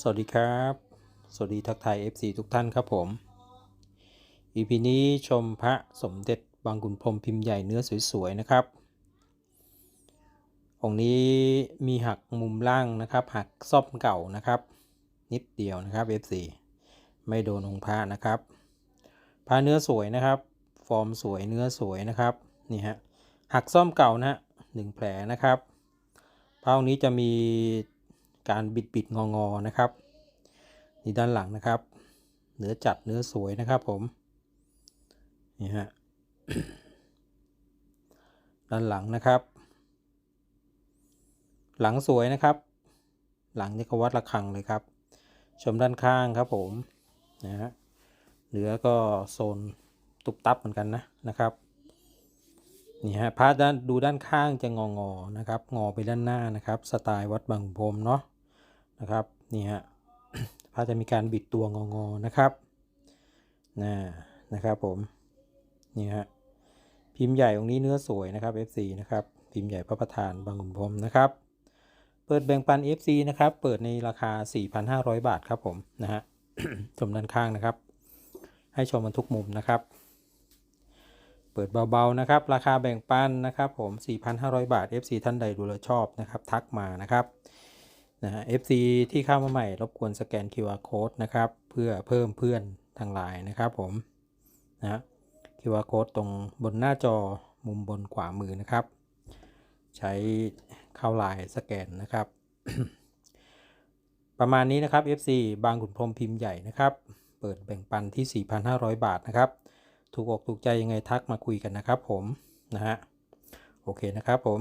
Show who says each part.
Speaker 1: สวัสดีครับ สวัสดีทักทาย FC ทุกท่านครับผม EP นี้ชมพระสมเด็จบางขุนพรมพิมพ์ใหญ่เนื้อสวยๆนะครับ องค์นี้มีหักมุมล่างนะครับ หักซ่อมเก่านะครับ นิดเดียวนะครับ FC ไม่โดนองค์พระนะครับ พระเนื้อสวยนะครับ ฟอร์มสวยเนื้อสวยนะครับนี่ฮะหักซ่อมเก่านะฮะหนึ่งแผลนะครับพระองค์นี้จะมี การบิดบิดงองอนะครับนี่ด้านหลังนะครับ เนื้อจัดเนื้อสวยนะครับผมนี่ฮะด้านหลังนะครับ หลังสวยนะครับ หลังนี่ก็วัดระฆังเลยครับ ชมด้านข้างครับผมนะฮะเหนือก็โซนตุบตับเหมือนกันนะนะครับนี่ฮะพาร์ทด้านดูด้านข้างจะงองอๆนะครับ งอไปด้านหน้านะครับ สไตล์วัดบางพรมเนาะ นะครับนี่ฮะพาร์ทจะมีการบิดตัวงองอๆนะครับนะนะครับผมนี่ฮะพิมพ์ใหญ่องค์นี้เนื้อสวยนะครับ FC นะครับพิมพ์ใหญ่พระประธานบางขุนพรมนะครับ เปิดแบ่งปัน FC นะครับ เปิดในราคา 4,500 บาทครับผมนะฮะชมด้านข้างนะครับ ให้ชมมันทุกมุมนะครับ เปิดเบาๆนะครับ ราคาแบ่งปันนะครับ ผม 4,500 บาท FC ท่านใดดูแลชอบนะครับ ทักมานะครับ นะฮะ FC ที่เข้ามาใหม่รบกวนสแกน QR code นะครับ เพื่อเพิ่มเพื่อนทางไลน์นะครับผมนะฮะ QR code ตรงบนหน้าจอมุมบนขวามือนะครับ ใช้เข้าไลน์สแกนนะครับ ประมาณนี้นะครับ FC บางขุนพรมพิมพ์ใหญ่นะครับ เปิดแบ่งปันที่ 4,500 บาทนะครับ ถูกอกถูกใจยังไงทักมาคุยกันนะครับผมนะฮะโอเคนะครับผม